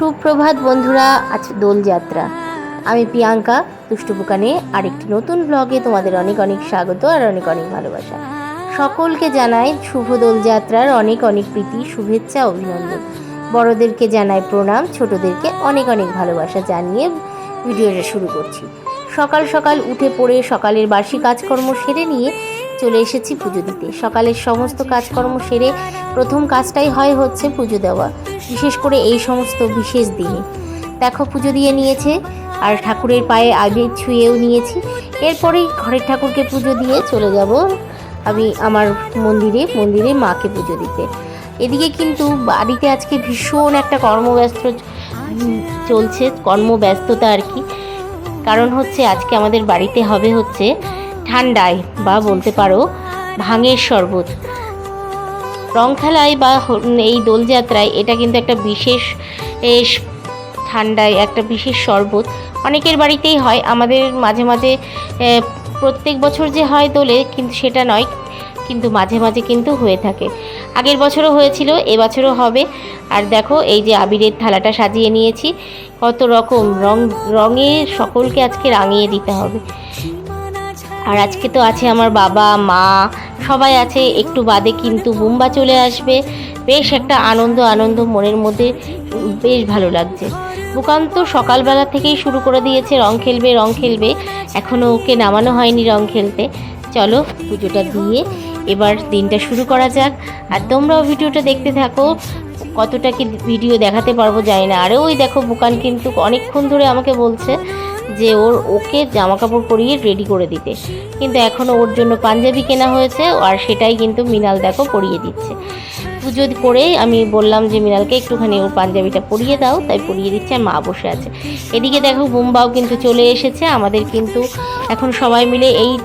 সুপ্রভাত বন্ধুরা, আজ দোলযাত্রা। আমি প্রিয়াঙ্কা দুষ্টুপুকানে আরেকটি নতুন ব্লগে তোমাদের অনেক অনেক স্বাগত আর অনেক অনেক ভালোবাসা। সকলকে জানাই শুভ দোলযাত্রার অনেক অনেক প্রীতি, শুভেচ্ছা, অভিনন্দন। বড়দেরকে জানাই প্রণাম, ছোটদেরকে অনেক অনেক ভালোবাসা জানিয়ে ভিডিওটা শুরু করছি। সকাল সকাল উঠে পড়ে সকালের বাসি কাজকর্ম সেরে নিয়ে চলে এসেছি পুজো দিতে। সকালের সমস্ত কাজকর্ম সেরে প্রথম কাজটাই হয় হচ্ছে পুজো দেওয়া। বিশেষ করে এই সমস্ত বিশেষ দিনে। দেখো পুজো দিয়ে নিয়েছে, আর ঠাকুরের পায়ে আবির ছুঁয়েও নিয়েছি। এরপরেই ঘরের ঠাকুরকে পুজো দিয়ে চলে যাব আমি আমার মন্দিরে মন্দিরে মাকে পুজো দিতে। এদিকে কিন্তু বাড়িতে আজকে ভীষণ একটা কর্মব্যস্ত চলছে, কর্মব্যস্ততা আর কি। কারণ হচ্ছে আজকে আমাদের বাড়িতে হবে হচ্ছে ঠান্ডায় বা বলতে পারো ভাঙের শরবত। রং খেলায় বা এই দোলযাত্রায় এটা কিন্তু একটা বিশেষ ঠান্ডায় একটা বিশেষ শরবত। অনেকের বাড়িতেই হয়, আমাদের মাঝে মাঝে প্রত্যেক বছর যে হয় দোলে, কিন্তু সেটা নয়, কিন্তু মাঝে মাঝে কিন্তু হয়ে থাকে। আগের বছরও হয়েছিল, এবছরও হবে। আর দেখো, এই যে আবিরের থালাটা সাজিয়ে নিয়েছি, কত রকম রং, রঙে সকলকে আজকে রাঙিয়ে দিতে হবে। আর আজকে তো আছে আমার বাবা, মা সবাই আছে, একটু বাদে কিন্তু বুম্বা চলে আসবে। বেশ একটা আনন্দ আনন্দ মনের মধ্যে, বেশ ভালো লাগছে। বুকান তো সকালবেলা থেকেই শুরু করে দিয়েছে, রং খেলবে রং খেলবে। এখনও ওকে নামানো হয়নি রং খেলতে। চলো, পুজোটা দিয়ে এবার দিনটা শুরু করা যাক। আর তোমরাও ভিডিওটা দেখতে থাকো, কতটা কি ভিডিও দেখাতে পারব জানি না। আরে ওই দেখো, বুকান কিন্তু অনেকক্ষণ ধরে আমাকে বলছে যে ওর ওকে জামা কাপড় পরিয়ে রেডি করে দিতে। কিন্তু এখনও ওর জন্য পাঞ্জাবি কেনা হয়েছে আর সেটাই কিন্তু মিনাল দেখো পরিয়ে দিচ্ছে। পুজো করে আমি বললাম যে, মিনালকে একটুখানি ওর পাঞ্জাবিটা পরিয়ে দাও। তাই পরিয়ে দিচ্ছে আর মা বসে আছে। এদিকে দেখো, বুম্বাও কিন্তু চলে এসেছে। আমাদের কিন্তু এখন সবাই মিলে এই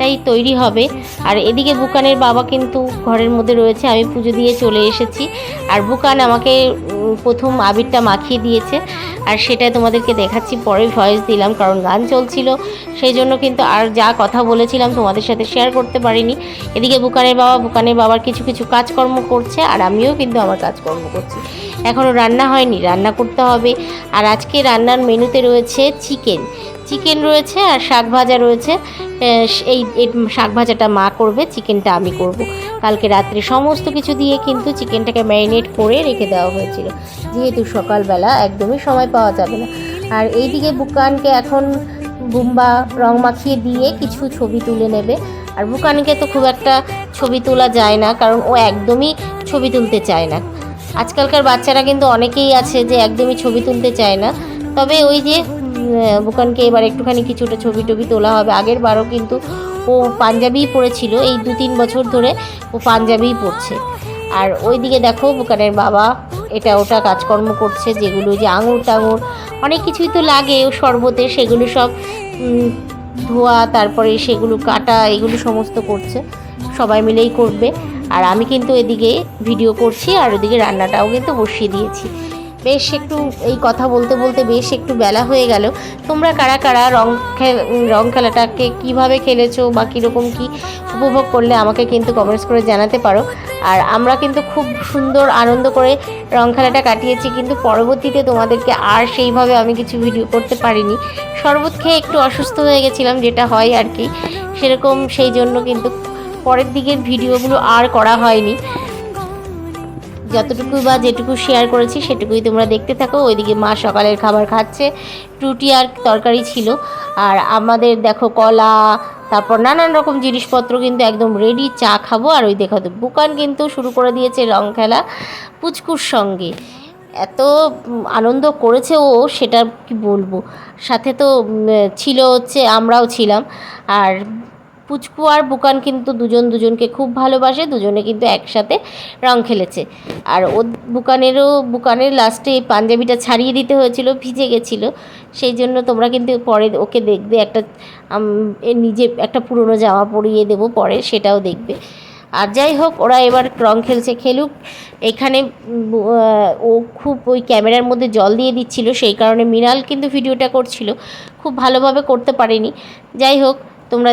তাই তৈরি হবে। আর এদিকে বুকানের বাবা কিন্তু ঘরের মধ্যে রয়েছে, আমি পুজো দিয়ে চলে এসেছি। আর বুকান আমাকে প্রথম আবিরটা মাখিয়ে দিয়েছে। আর সেটা তোমাদেরকে দেখাচ্ছি, পরে ভয়েস দিলাম, কারণ গান চলছিল। সেই জন্য কিন্তু আর যা কথা বলেছিলাম তোমাদের সাথে শেয়ার করতে পারিনি। এদিকে বুকানের বাবা, বুকানের বাবার কিছু কিছু কাজকর্ম করছে, আর আমিও কিন্তু আমার কাজকর্ম করছি। এখনও রান্না হয়নি, রান্না করতে হবে। আর আজকে রান্নার মেনুতে রয়েছে চিকেন চিকেন রয়েছে আর শাক ভাজা রয়েছে। এই শাক ভাজাটা মা করবে চিকেনটা আমি করব। কালকে রাত্রে সমস্ত কিছু দিয়ে কিন্তু চিকেনটাকে ম্যারিনেট করে রেখে দেওয়া হয়েছিল। যেহেতু সকালবেলা একদমই সময় পাওয়া যাবে না। আর এইদিকে বুকানকে এখন বুম্বা রং মাখিয়ে দিয়ে কিছু ছবি তুলে নেবে। আর বুকানকে তো খুব একটা ছবি তোলা যায় না, কারণ ও একদমই ছবি তুলতে চায় না। আজকালকার বাচ্চারা কিন্তু অনেকেই আছে যে একদমই ছবি তুলতে চায় না। তবে ওই যে বুকানকে এবার একটুখানি কিছুটা ছবি টবি তোলা হবে। আগের বারও কিন্তু ও পাঞ্জাবিই পরেছিল এই দু তিন বছর ধরে ও পাঞ্জাবিই পরছে আর ওইদিকে দেখো বুকানের বাবা, এটা ওটা কাজকর্ম করছে, যেগুলো যে আঙুর টাঙুর, অনেক কিছুই তো লাগে ও শরবতে, সেগুলো সব ধোয়া, তারপরে সেগুলো কাটা, এগুলো সমস্ত করছে, সবাই মিলেই করবে। আর আমি কিন্তু এদিকে ভিডিও করছি আর ওদিকে রান্নাটাও কিন্তু বসিয়ে দিয়েছি। বেশ একটু এই কথা বলতে বলতে বেশ একটু বেলা হয়ে গেল। তোমরা কারা কারা রং রং খেলাটাকে কীভাবে খেলেছো বা কীরকম কি উপভোগ করলে আমাকে কিন্তু কমেন্টস করে জানাতে পারো। আর আমরা কিন্তু খুব সুন্দর আনন্দ করে রং খেলাটা কাটিয়েছি, কিন্তু পরবর্তীতে তোমাদেরকে আর সেইভাবে আমি কিছু ভিডিও করতে পারিনি। শরবত খেয়ে একটু অসুস্থ হয়ে গেছিলাম, যেটা হয় আর কি। সেরকম সেই জন্য কিন্তু পরের দিকের ভিডিওগুলো আর করা হয়নি। যতটুকু বা যেটুকু শেয়ার করেছি সেটুকুই তোমরা দেখতে থাকো। ওইদিকে মা সকালের খাবার খাচ্ছে। রুটি আর তরকারি ছিল। আর আমাদের দেখো কলা, তারপর নানান রকম জিনিসপত্র কিন্তু একদম রেডি চা খাব। আর ওই দেখো তো বুকান কিন্তু শুরু করে দিয়েছে রং খেলা পুচকুর সঙ্গে। এত আনন্দ করেছে ও, সেটা কি বলব? সাথে তো ছিল হচ্ছে আমরাও ছিলাম। আর পুচকু আর বুকান কিন্তু দুজন দুজনকে খুব ভালোবাসে, দুজনে কিন্তু একসাথে রং খেলেছে। আর ও বুকানেরও, বুকানের লাস্টে এই পাঞ্জাবিটা ছাড়িয়ে দিতে হয়েছিল, ভিজে গেছিল। সেই জন্য তোমরা কিন্তু পরে ওকে দেখবে, একটা নিজে একটা পুরনো জামা পরিয়ে দেবো পরে, সেটাও দেখবে। আর যাই হোক, ওরা এবার রং খেলছে, খেলুক। এখানে ও খুব ওই ক্যামেরার মধ্যে জল দিয়ে দিচ্ছিল, সেই কারণে মৃণাল কিন্তু ভিডিওটা করছিল। খুব ভালোভাবে করতে পারেনি। যাই হোক তোমরা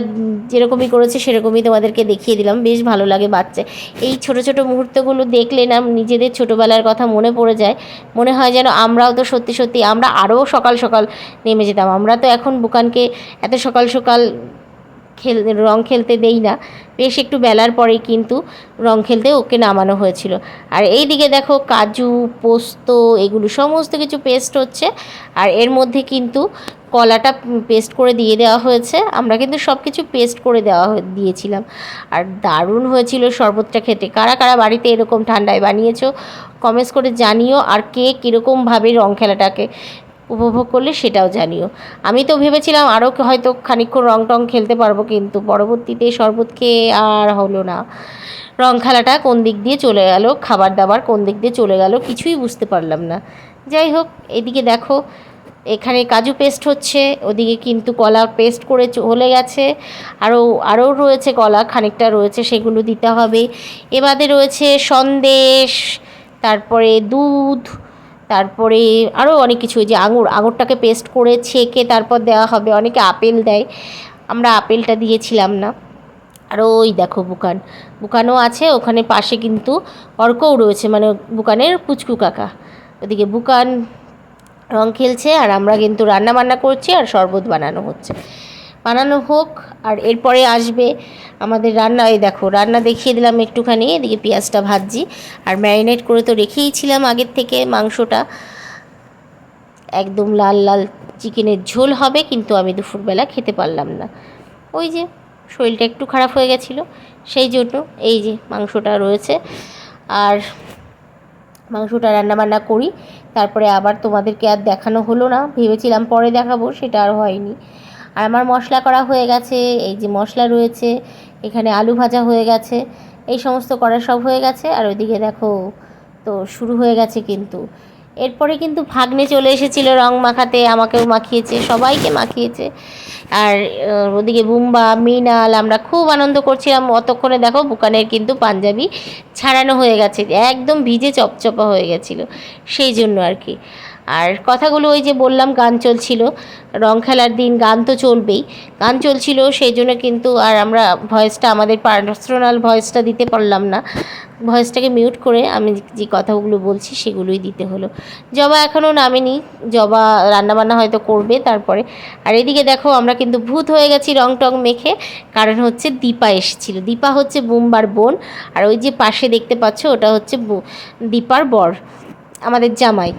যেরকমই করেছ সেরকমই তোমাদেরকে দেখিয়ে দিলাম। বেশ ভালো লাগে বাচ্চা। এই ছোট ছোট মুহূর্তগুলো দেখলে না নিজেদের ছোটোবেলার কথা মনে পড়ে যায়। মনে হয় যেন আমরাও তো সত্যি সত্যি আমরা আরও সকাল সকাল নেমে যেতাম। আমরা তো এখন বুকানকে এত সকাল সকাল খেল, রং খেলতে দেই না। বেশ একটু বেলার পরেই কিন্তু রং খেলতে ওকে নামানো হয়েছিল। আর এই দিকে দেখো কাজু, পোস্ত এগুলো সমস্ত কিছু পেস্ট হচ্ছে। আর এর মধ্যে কিন্তু কলাটা পেস্ট করে দিয়ে দেওয়া হয়েছে। আমরা কিন্তু সব কিছু পেস্ট করে দেওয়া দিয়েছিলাম। আর দারুণ হয়েছিল শরবতটা খেতে। কারা কারা বাড়িতে এরকম ঠান্ডায় বানিয়েছো কমেন্টস করে জানিও আর কে কীরকমভাবে রং খেলাটাকে উপভোগ করলে সেটাও জানিও। আমি তো ভেবেছিলাম আরও হয়তো খানিকক্ষণ রং টং খেলতে পারব, কিন্তু পরবর্তীতে শরবত খেয়ে আর হলো না। রং খেলাটা কোন দিক দিয়ে চলে গেল, খাবার দাবার কোন দিক দিয়ে চলে গেল কিছুই বুঝতে পারলাম না। যাই হোক, এদিকে দেখো, এখানে কাজু পেস্ট হচ্ছে, ওদিকে কিন্তু কলা পেস্ট করে চলে গেছে। আরও আরও রয়েছে কলা, খানিকটা রয়েছে, সেগুলো দিতে হবে। এবারে রয়েছে সন্দেশ, তারপরে দুধ তারপরে আরও অনেক কিছু যে আঙুর, আঙুরটাকে পেস্ট করে ছেঁকে তারপর দেওয়া হবে। অনেকে আপেল দেয়, আমরা আপেলটা দিয়েছিলাম না। আর ওই দেখো বুকান, বুকানও আছে, ওখানে পাশে কিন্তু অর্কও রয়েছে মানে বুকানের পুচকু কাকা। ওদিকে বুকান রং খেলছে, আর আমরা কিন্তু রান্না বান্না করছি, আর শরবত বানানো হচ্ছে। বানানো হোক, আর এরপরে আসবে আমাদের রান্না। এই দেখো, রান্না দেখিয়ে দিলাম একটুখানি, এদিকে পেঁয়াজটা ভাজছি। আর ম্যারিনেট করে তো রেখেইছিলাম আগের থেকে মাংসটা। একদম লাল লাল চিকেনের ঝোল হবে, কিন্তু আমি দুপুরবেলা খেতে পারলাম না। ওই যে, শরীরটা একটু খারাপ হয়ে গেছিল, সেই জন্য এই যে মাংসটা রয়েছে। আর মাংসটা রান্না বান্না করি, তারপরে আবার তোমাদেরকে আর দেখানো হলো না, ভেবেছিলাম পরে দেখাবো, সেটা আর হয়নি। আর আমার মশলা করা হয়ে গেছে, এই যে মশলা রয়েছে, এখানে আলু ভাজা হয়ে গেছে, এই সমস্ত করা সব হয়ে গেছে, আর ওইদিকে দেখো তো শুরু হয়ে গেছে কিন্তু। এরপরে কিন্তু ভাগ্নে চলে এসেছিল রং মাখাতে, আমাকেও মাখিয়েছে, সবাইকে মাখিয়েছে। আর ওদিকে বুম্বা, মৃণাল, আমরা খুব আনন্দ করছিলাম, অতক্ষণে দেখো বুকানের কিন্তু পাঞ্জাবি ছাড়ানো হয়ে গেছে, একদম ভিজে চপচপা হয়ে গেছিল, সেই জন্য আর কি। আর কথাগুলো ওই যে বললাম, গান চলছিল, রং খেলার দিন, গান তো চলবেই। গান চলছিল, সেই জন্য কিন্তু আর আমরা ভয়েসটা, আমাদের পার্সোনাল ভয়েসটা দিতে পারলাম না। ভয়েসটাকে মিউট করে আমি যে কথাগুলো বলছি, সেগুলোই দিতে হলো। জবা এখনও নামেনি, জবা রান্নাবান্না হয়তো করবে তারপরে। আর এদিকে দেখো, আমরা কিন্তু ভূত হয়ে গেছি রং টং মেখে। কারণ হচ্ছে দীপা এসেছিল। দীপা হচ্ছে বুম্বার বোন। আর ওই যে পাশে দেখতে পাচ্ছ, ওটা হচ্ছে দীপার বর, আমাদের জামাই।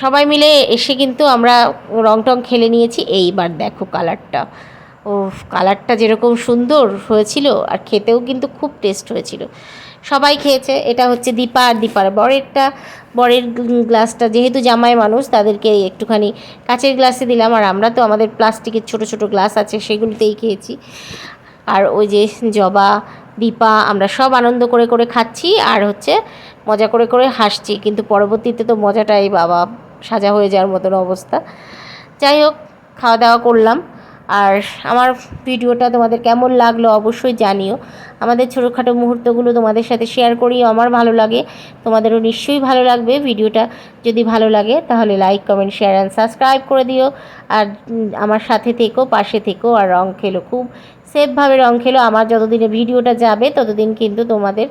সবাই মিলে এসে কিন্তু আমরা রং টং খেলে নিয়েছি। এইবার দেখো কালারটা। ও কালারটা যেরকম সুন্দর হয়েছিল আর খেতেও কিন্তু খুব টেস্ট হয়েছিল। সবাই খেয়েছে, এটা হচ্ছে দীপা আর দীপার বরেরটা। বরের গ্লাসটা, যেহেতু জামাই মানুষ, তাদেরকে একটুখানি কাচের গ্লাসে দিলাম আর আমরা তো আমাদের প্লাস্টিকের ছোট ছোট গ্লাস আছে সেগুলোতেই খেয়েছি। আর ওই যে জবা, দীপা, আমরা সব আনন্দ করে করে খাচ্ছি। আর হচ্ছে মজা করে করে হাসছি, কিন্তু পরবর্তীতে তো মজাটাই বাবা সাজা হয়ে যাওয়ার মতন অবস্থা। যাই হোক খাওয়া দাওয়া করলাম। আর আমার ভিডিওটা তোমাদের কেমন লাগল অবশ্যই জানিও। আমাদের ছোটোখাটো মুহূর্তগুলো তোমাদের সাথে শেয়ার করি আমার ভালো লাগে। তোমাদেরও নিশ্চয়ই ভালো লাগবে ভিডিওটা। যদি ভালো লাগে, তাহলে like comment share and subscribe করে দিও। আর আমার সাথে থেকো, পাশে থেকো। আর রং খেলো খুব সেফভাবে রং খেলো। আমার যতদিনে ভিডিওটা যাবে, ততদিন কিন্তু তোমাদের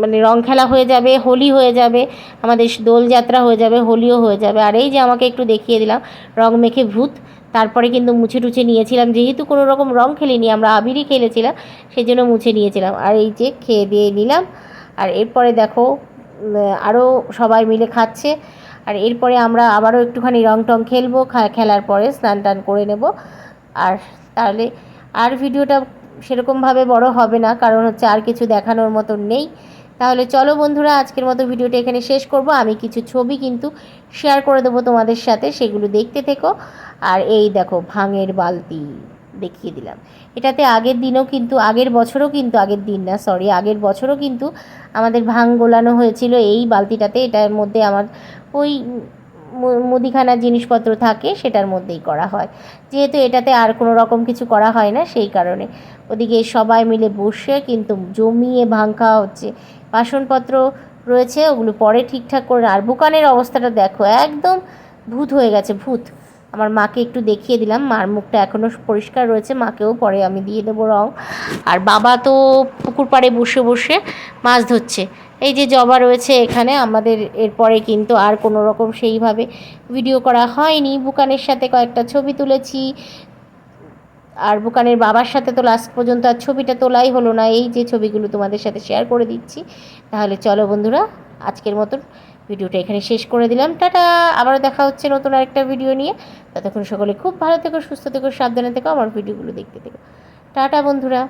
মানে রং খেলা হয়ে যাবে, হোলি হয়ে যাবে, আমাদের দোলযাত্রা হয়ে যাবে, হোলিও হয়ে যাবে। আর এই যে আমাকে একটু দেখিয়ে দিলাম, রং মেখে ভূত। তারপরে কিন্তু মুছে টুছে নিয়েছিলাম। যেহেতু কোনো রকম রং খেলিনি, আমরা আবিরই খেলেছিলাম সেই জন্য মুছে নিয়েছিলাম। আর এই যে খেয়ে দিয়ে নিলাম। আর এরপরে দেখো আরও সবাই মিলে খাচ্ছে। আর এরপরে আমরা আবারও একটুখানি রং টং খেলব খেলার পরে স্নান টান করে নেব। আর তাহলে আর ভিডিওটা সেরকমভাবে বড় হবে না, কারণ হচ্ছে আর কিছু দেখানোর মতো নেই। তাহলে চলো বন্ধুরা, আজকের মতো ভিডিওটা এখানে শেষ করব। আমি কিছু ছবি কিন্তু শেয়ার করে দেবো তোমাদের সাথে, সেগুলো দেখতে থেকো। আর এই দেখো, ভাঙের বালতি দেখিয়ে দিলাম। এটাতে আগের দিনও কিন্তু, আগের বছরও কিন্তু, আগের দিন না সরি আগের বছরও কিন্তু আমাদের ভাঙ গোলানো হয়েছিল এই বালতিটাতে। এটার মধ্যে আমার ওই মুদিখানার জিনিসপত্র থাকে সেটার মধ্যেই করা হয়। যেহেতু এটাতে আর কোনো রকম কিছু করা হয় না সেই কারণে। ওদিকে সবাই মিলে বসে কিন্তু জমিয়ে ভাঙ খাওয়া হচ্ছে। বাসনপত্র রয়েছে, ওগুলো পরে ঠিকঠাক করে আর বুকানের অবস্থাটা দেখো, একদম ভূত হয়ে গেছে, ভূত। আমার মাকে একটু দেখিয়ে দিলাম, মার মুখটা এখনও পরিষ্কার রয়েছে, মাকেও পরে আমি দিয়ে দেবো রং। আর বাবা তো পুকুর পাড়ে বসে বসে মাছ ধরছে। এই যে জবা রয়েছে এখানে, আমাদের এরপরে কিন্তু আর কোনো রকম সেইভাবে ভিডিও করা হয়নি। বুকানের সাথে কয়েকটা ছবি তুলেছি। আর বুকানের বাবার সাথে তো লাস্ট পর্যন্ত আর ছবিটা তোলাই হলো না। এই যে ছবিগুলো তোমাদের সাথে শেয়ার করে দিচ্ছি। তাহলে চলো বন্ধুরা, আজকের মতন ভিডিওটা এখানে শেষ করে দিলাম। টাটা! আবারও দেখা হচ্ছে নতুন আরেকটা ভিডিও নিয়ে। ততক্ষণ সকলে খুব ভালো থেকো, সুস্থ থেকো, সাবধানে থেকো, আমার ভিডিওগুলো দেখতে থেকো। টাটা বন্ধুরা!